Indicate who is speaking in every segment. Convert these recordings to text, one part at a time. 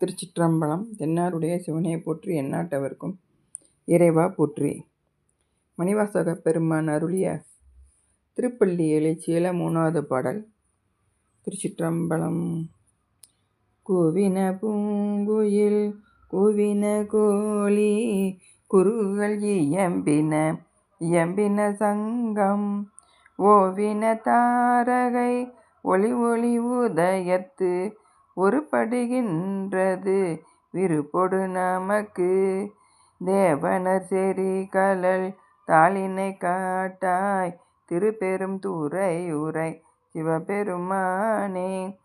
Speaker 1: திருச்சிற்றம்பலம் தென்னாருடைய சிவனையை போற்றி எந்நாட்டவர்க்கும் இறைவா போற்றி. மணிவாசக பெருமான் அருளிய திருப்பள்ளி எழுச்சியில மூணாவது பாடல். திருச்சிற்றம்பலம் கூவின பூங்குயில் கூவின கோழி குருகள் இயம்பின இயம்பின சங்கம் ஓவின தாரகை ஒளி ஒளி உதயத்து உருப்படுகின்றது விருப்பொடு நமக்கு தேவனர் செறி கலல் தாளினை காட்டாய். திருப்பெரும் துறை உரை சிவபெருமானே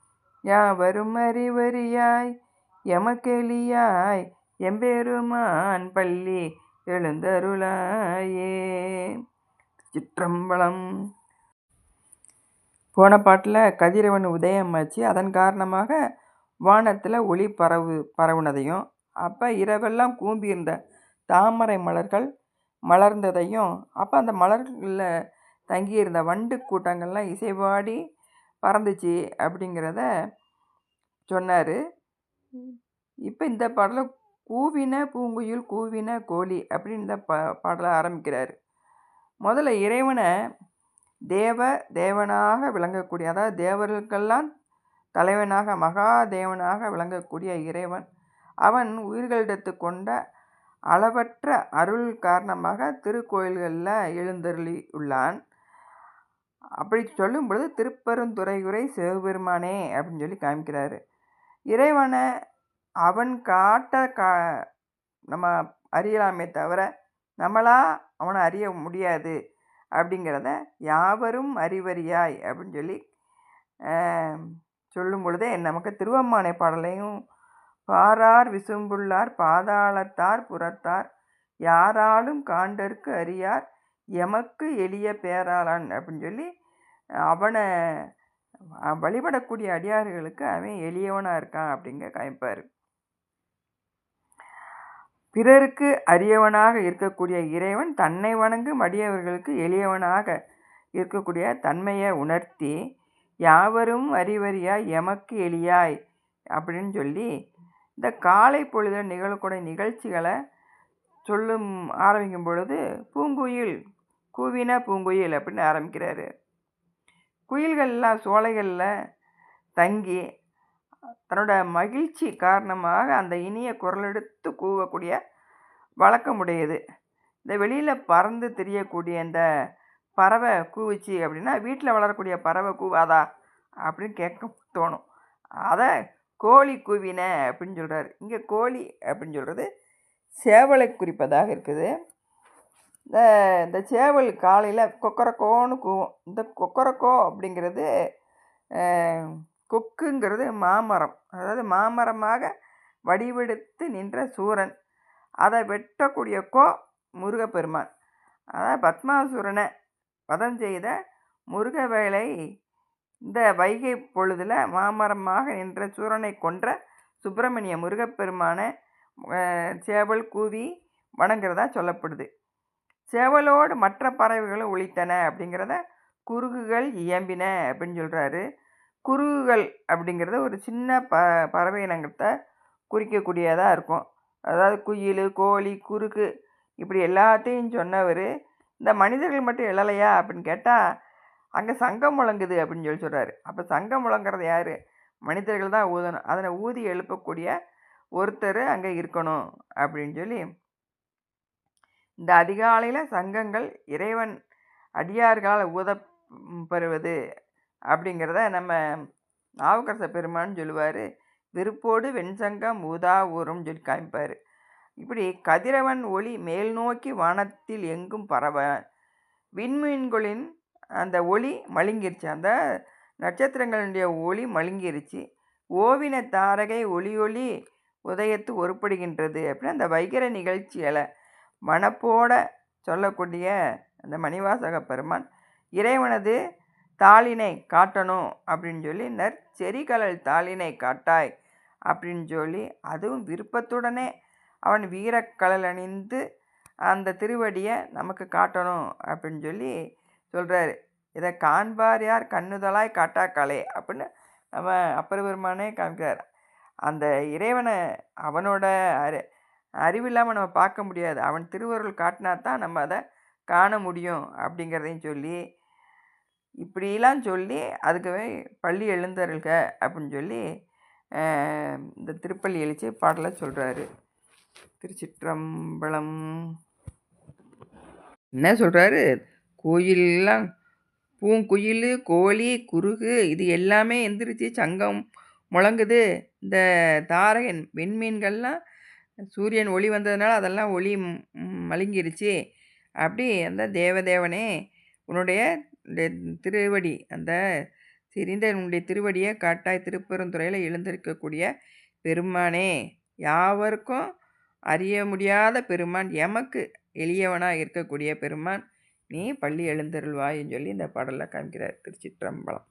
Speaker 1: யாவரும் அறிவறியாய். எமக்கெளியாய் எம்பெருமான் பள்ளி எழுந்தருளாயே. சிற்றம்பலம். போன பாட்டில் கதிரவன் உதயமாச்சு அதன் காரணமாக வானத்தில் ஒளி பரவு பரவுனதையும் அப்போ இரவெல்லாம் கூம்பியிருந்த தாமரை மலர்கள் மலர்ந்ததையும் அப்போ அந்த மலர்களில் தங்கியிருந்த வண்டு கூட்டங்கள்லாம் இசைவாடி பறந்துச்சு அப்படிங்கிறத சொன்னார். இப்போ இந்த பாடலை கூவின பூங்குயில் கூவின கோழி அப்படின்னு இந்த பா பாடலை ஆரம்பிக்கிறார். முதல்ல இறைவனை தேவ தேவனாக விளங்கக்கூடிய அதாவது தேவர்களுக்கெல்லாம் தலைவனாக மகாதேவனாக விளங்கக்கூடிய இறைவன். அவன் உயிர்களிடத்து கொண்ட அளவற்ற அருள் காரணமாக திருக்கோயில்களில் எழுந்தருளி உள்ளான் அப்படி சொல்லும் பொழுது திருப்பெருந்துறையுரை சிவபெருமானே அப்படின்னு சொல்லி காமிக்கிறாரு. இறைவனை அவன் காட்ட கா நம்ம அறியலாமே தவிர நம்மளா அவனை அறிய முடியாது அப்படிங்கிறத யாவரும் அறிவறியாய் அப்படின்னு சொல்லி சொல்லும் பொழுதே நமக்கு திருவம்மானை பாடலையும் பாரார் விசும்புள்ளார் பாதாளத்தார் புறத்தார் யாராலும் காண்டற்கு அறியார் எமக்கு எளிய பேராளான் அப்படின்னு சொல்லி அவனை வழிபடக்கூடிய அடியார்களுக்கு அவன் எளியவனாக இருக்கான் அப்படிங்க காமிப்பார். பிறருக்கு அரியவனாக இருக்கக்கூடிய இறைவன் தன்னை வணங்கும் அடியவர்களுக்கு எளியவனாக இருக்கக்கூடிய தன்மையை உணர்த்தி யாவரும் அறிவறியாய் எமக்கு எளியாய் அப்படின்னு சொல்லி இந்த காலை பொழுதில் நிகழக்கூடிய நிகழ்ச்சிகளை சொல்லும் ஆரம்பிக்கும் பொழுது பூங்குயில் கூவின பூங்குயில் அப்படின்னு ஆரம்பிக்கிறாரு. குயில்கள்லாம் சோலைகளில் தங்கி தன்னோட மகிழ்ச்சி காரணமாக அந்த இனிய குரல் எடுத்து கூவக்கூடிய வழக்கமுடையது இந்த வெளியில் பறந்து தெரியக்கூடிய இந்த பறவை கூவிச்சு அப்படின்னா வீட்டில் வளரக்கூடிய பறவை கூவாதா அப்படின்னு கேட்க தோணும். அதை கோழி கூவின அப்படின்னு சொல்கிறார் இங்கே கோழி அப்படின்னு சொல்கிறது சேவலை குறிப்பதாக இருக்குது. இந்த இந்த சேவல் காலையில் கொக்கரக்கோன்னு கூவும். இந்த கொக்கரக்கோ அப்படிங்கிறது கொக்குங்கிறது மாமரம். அதாவது மாமரமாக வடிவெடுத்து நின்ற சூரன். அதை வெட்டக்கூடிய கோ முருகப்பெருமான். அதாவது பத்மாசுரனை வதம் செய்த முருகவேளை இந்த வைகை பொழுதில் மாமரமாக நின்ற சூரனை கொன்ற சுப்பிரமணிய முருகப்பெருமான சேவல் கூவி வணங்குறதா சொல்லப்படுது. சேவலோடு மற்ற பறவைகளும் ஒழித்தன அப்படிங்கிறத குருகுகள் இயம்பின அப்படின்னு சொல்கிறாரு குருகுகள் அப்படிங்கிறது ஒரு சின்ன ப பறவை இனங்கத்தை குறிக்கக்கூடியதாக இருக்கும். அதாவது குயில் கோழி குறுக்கு இப்படி எல்லாத்தையும் சொன்னவர் இந்த மனிதர்கள் மட்டும் எழலையா அப்படின்னு கேட்டால் அங்கே சங்கம் முழங்குது அப்படின்னு சொல்லி சொல்கிறாரு அப்போ சங்கம் முழங்குறது யார்? மனிதர்கள் தான் ஊதணும். அதனை ஊதி எழுப்பக்கூடிய ஒருத்தர் அங்கே இருக்கணும் அப்படின்னு சொல்லி இந்த அதிகாலையில் சங்கங்கள் இறைவன் அடியார்களால் ஊத பெறுவது அப்படிங்கிறத நம்ம நாவுக்கரச பெருமான்னு சொல்லுவார். விருப்போடு வெண்சங்கம் ஊதா ஊரும் சொல்லி காமிப்பார். இப்படி கதிரவன் ஒளி மேல் நோக்கி வானத்தில் எங்கும் பரவ விண்மீன்களின் அந்த ஒளி மழுங்கிருச்சு. அந்த நட்சத்திரங்களுடைய ஒளி மழுங்கிருச்சு. ஓவின தாரகை ஒளி ஒளி உதயத்து ஒருப்படுகின்றது அப்படின்னு அந்த வைகர நிகழ்ச்சியில் மனப்போட சொல்லக்கூடிய அந்த மணிவாசக பெருமான் இறைவனது தாளினை காட்டணும் அப்படின்னு சொல்லி நற்செறிகலல் தாளினை காட்டாய் அப்படின்னு சொல்லி அதுவும் விருப்பத்துடனே அவன் வீரக்கலல் அணிந்து அந்த திருவடியை நமக்கு காட்டணும் அப்படின்னு சொல்லி சொல்கிறாரு இதை காண்பார் யார்? கண்ணுதலாய் காட்டாக்காலே அப்படின்னு நம்ம அப்பர் பெருமானே காமிக்கிறார் அந்த இறைவனை அவனோட அறி அறிவில்லாமல் நம்ம பார்க்க முடியாது. அவன் திருவருள் காட்டினா தான் நம்ம அதை காண முடியும் அப்படிங்கிறதையும் சொல்லி இப்படிலாம் சொல்லி அதுக்கவே பள்ளி எழுந்தருள்க அப்படின்னு சொல்லி இந்த திருப்பள்ளி எழுச்சி பாடலை சொல்கிறாரு திருச்சிற்றம்பலம். என்ன சொல்கிறாரு கோயிலெலாம் பூங்குயில் கோழி குருகு இது எல்லாமே எந்திரிச்சு சங்கம் முழங்குது. இந்த தாரகன் வெண்மீன்கள்லாம் சூரியன் ஒளி வந்ததுனால அதெல்லாம் ஒளி மழுங்கிருச்சு. அப்படி அந்த தேவதேவனே உன்னுடைய திருவடி அந்த சிரிந்த உன்னுடைய திருவடியை காட்டாய் திருப்பெருந்துறையில் எழுந்திருக்கக்கூடிய பெருமானே யாவருக்கும் அறிய முடியாத பெருமான் எமக்கு எளியவனாக இருக்கக்கூடிய பெருமான் நீ பள்ளி எழுந்தருள்வாயின்னு சொல்லி இந்த பாடலில் காமிக்கிறார் திருச்சிற்றம்பலம்.